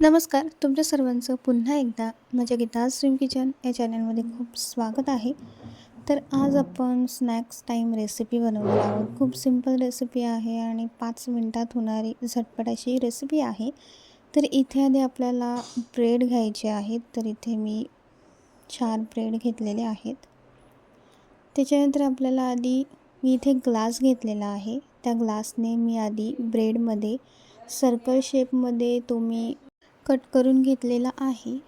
नमस्कार तुमच्या सर्वांचं पुन्हा एकदा माझ्या गीता स्ट्रीम किचन या चॅनलमध्ये खूप स्वागत आहे. तर आज आपण स्नॅक्स टाईम रेसिपी बनवणार आहोत. खूप सिंपल रेसिपी आहे आणि पाच मिनटात होणारी झटपट अशी रेसिपी आहे. तर इथे आधी आपल्याला ब्रेड घ्यायचे आहेत. तर इथे मी चार ब्रेड घेतलेले आहेत. त्याच्यानंतर आपल्याला आधी मी इथे ग्लास घेतलेला आहे. त्या ग्लासने मी आधी ब्रेडमध्ये सर्कल शेपमध्ये तुम्ही कट करून घेतलेला आहे.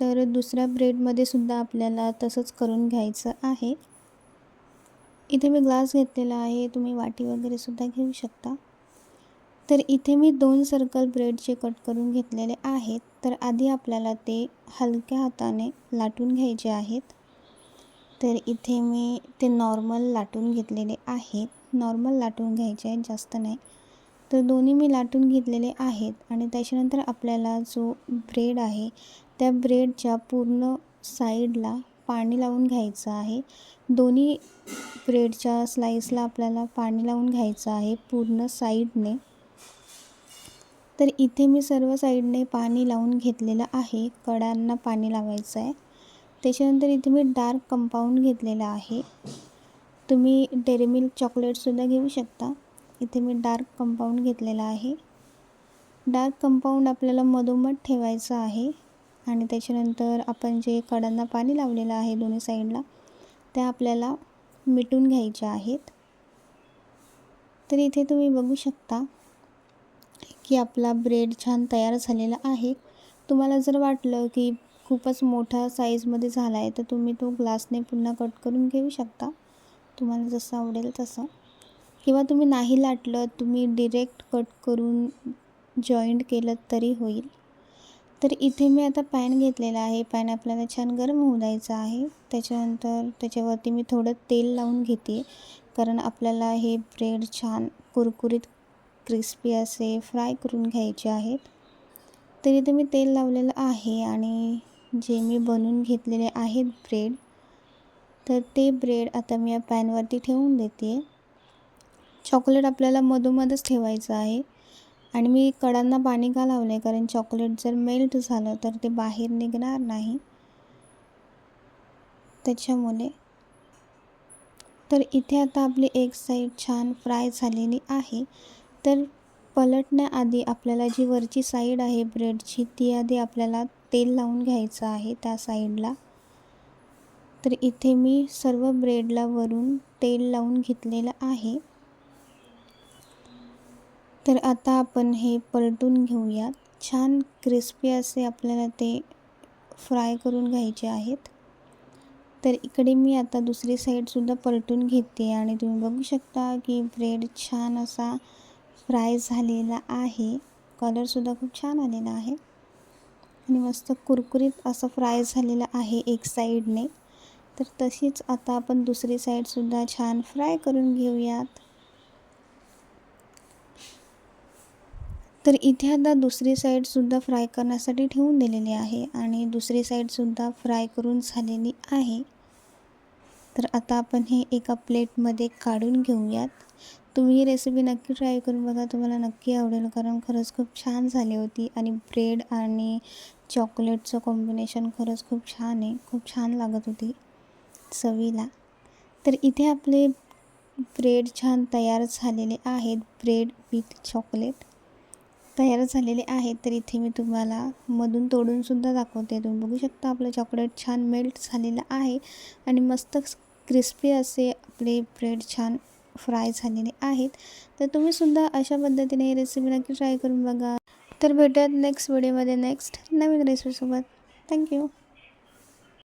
तर दुसऱ्या ब्रेडमध्ये सुद्धा आपल्याला तसंच करून घ्यायचं आहे. इथे मी ग्लास घेतलेला आहे. तुम्ही वाटी वगैरे सुद्धा घेऊ शकता. तर इथे मी दोन सर्कल ब्रेडचे कट करून घेतलेले आहेत. तर आधी आपल्याला ते हलक्या हाताने लाटून घ्यायचे आहेत. तर इथे मी ते नॉर्मल लाटून घेतलेले आहेत. नॉर्मल लाटून घ्यायचे आहेत जास्त नाही. तर दोन्ही मी लाटून घेतलेले आहेत आणि त्याच्यानंतर आपल्याला जो ब्रेड आहे त्या ब्रेडच्या पूर्ण साईडला पाणी लावून घ्यायचं आहे. दोन्ही ब्रेडच्या स्लाईसला आपल्याला पाणी लावून घ्यायचं आहे पूर्ण साईडने. तर इथे मी सर्व साईडने पाणी लावून घेतलेलं आहे कडांना पाणी लावायचं आहे. त्याच्यानंतर इथे मी डार्क कंपाऊंड घेतलेलं आहे. तुम्ही डेअरी मिल्क चॉकलेटसुद्धा घेऊ शकता. इथे मी डार्क कंपाऊंड घेतलेला आहे. डार्क कंपाऊंड आपल्याला मधोमध ठेवायचं आहे आणि त्याच्यानंतर आपण जे कडांना पाणी लावलेलं आहे दोन्ही साईडला त्या आपल्याला मिटून घ्यायच्या आहेत. तर इथे तुम्ही बघू शकता की आपला ब्रेड छान तयार झालेला आहे. तुम्हाला जर वाटलं की खूपच मोठा साईजमध्ये झाला आहे तर तुम्ही तो ग्लासने पुन्हा कट करून घेऊ शकता. तुम्हाला जसं आवडेल तसं. किंवा तुम्ही नाही लाटलं तुम्ही डिरेक्ट कट करून जॉईंट केलं तरी होईल. तर इथे मी आता पॅन घेतलेला आहे. पॅन आपल्याला छान गरम होऊ द्यायचा आहे. त्याच्यानंतर त्याच्यावरती मी थोडं तेल लावून घेते. कारण आपल्याला हे ब्रेड छान कुरकुरीत क्रिस्पी असे फ्राय करून घ्यायचे आहेत. तर इथे मी तेल लावलेलं आहे आणि जे मी बनवून घेतलेले आहेत ब्रेड तर ते ब्रेड आता मी या पॅनवरती ठेवून देते. चॉकलेट आपल्याला मधोमधच ठेवायचं आहे. आणि मी कडांना पाणी का लावलं आहे कारण चॉकलेट जर मेल्ट झालं तर ते बाहेर निघणार नाही. त्याच्यामुळे. तर इथे आता आपली एक साईड छान फ्राय झालेली आहे. तर पलटण्याआधी आपल्याला जी वरची साईड आहे ब्रेडची ती आधी आपल्याला तेल लावून घ्यायचं आहे त्या साईडला तर इथे मी सर्व ब्रेडला वरून तेल लावून घेतलेलं आहे. तर आता आपण हे पलटून घेऊयात. छान क्रिस्पी असे आपल्याला ते फ्राय करून घ्यायचे आहेत. तर इकडे मी आता दुसरी साईडसुद्धा पलटून घेते आणि तुम्ही बघू शकता की ब्रेड छान असा फ्राय झालेला आहे. कलरसुद्धा खूप छान आलेला आहे. आणि मस्त कुरकुरीत असं फ्राय झालेला आहे एक साईडने तर तशीच आता आपण दुसरी साईडसुद्धा छान फ्राय करून घेऊयात. तर इथे आता दुसरी साईडसुद्धा फ्राय करण्यासाठी ठेवून दिलेली आहे आणि दुसरी साईडसुद्धा फ्राय करून झालेली आहे. तर आता आपण हे एका प्लेटमध्ये काढून घेऊयात. तुम्ही ही रेसिपी नक्की ट्राय करून बघा. तुम्हाला नक्की आवडेल कारण खरंच खूप छान झाली होती आणि ब्रेड आणि चॉकलेटचं कॉम्बिनेशन खरंच खूप छान आहे. खूप छान लागत होती चवीला. तर इथे आपले ब्रेड छान तयार झालेले आहेत. ब्रेड विथ चॉकलेट तयार झालेले आहेत तर इथे मी तुम्हाला मधून तोडूनसुद्धा दाखवते. तुम्ही बघू शकता आपलं चॉकलेट छान मेल्ट झालेलं आहे आणि मस्त क्रिस्पी असे आपले ब्रेड छान फ्राय झालेले आहेत. तर तुम्हीसुद्धा अशा पद्धतीने ही रेसिपी नक्की ट्राय करून बघा. तर भेटूयात नेक्स्ट व्हिडिओमध्ये नेक्स्ट नवीन रेसिपीसोबत थँक्यू